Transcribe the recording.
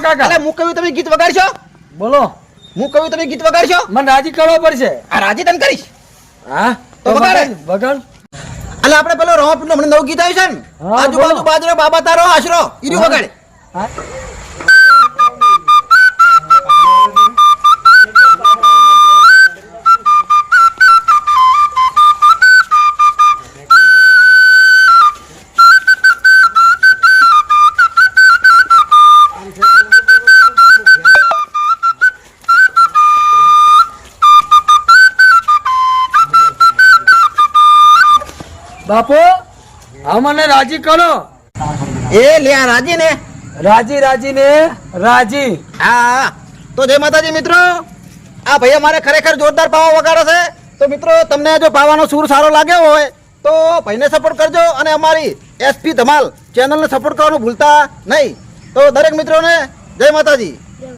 કાકા. અરે હું કહ્યું તમે ગીત વગાડશો? બોલો. હું કહ્યું તમે ગીત વગાડશો? મને રાજી કરવો પડશે. આ રાજી તને કરીશ. હા? તો વગાડે. વગાડ એટલે આપણે પેલો રોમાપીરનું હમણાં નવું ગીત આવ્યું છે ને? આજુબાજુ બાજરો બાબા તારો આશરો. ઈર્યું. વગાડે. હા. બાપુ અમને રાજી કરો. એ લ્યા રાજી ને? રાજી રાજી ને રાજી. હા તો જય માતાજી મિત્રો. આ ભાઈ અમારે ખરેખર જોરદાર પાવા વગાડે છે. તો મિત્રો તમને જો પાવાનો સૂર સારો લાગ્યો હોય તો ભાઈને સપોર્ટ કરજો અને અમારી એસપી ધમાલ ચેનલને સપોર્ટ કરવાનું ભૂલતા નહીં. તો દરેક મિત્રોને જય માતાજી.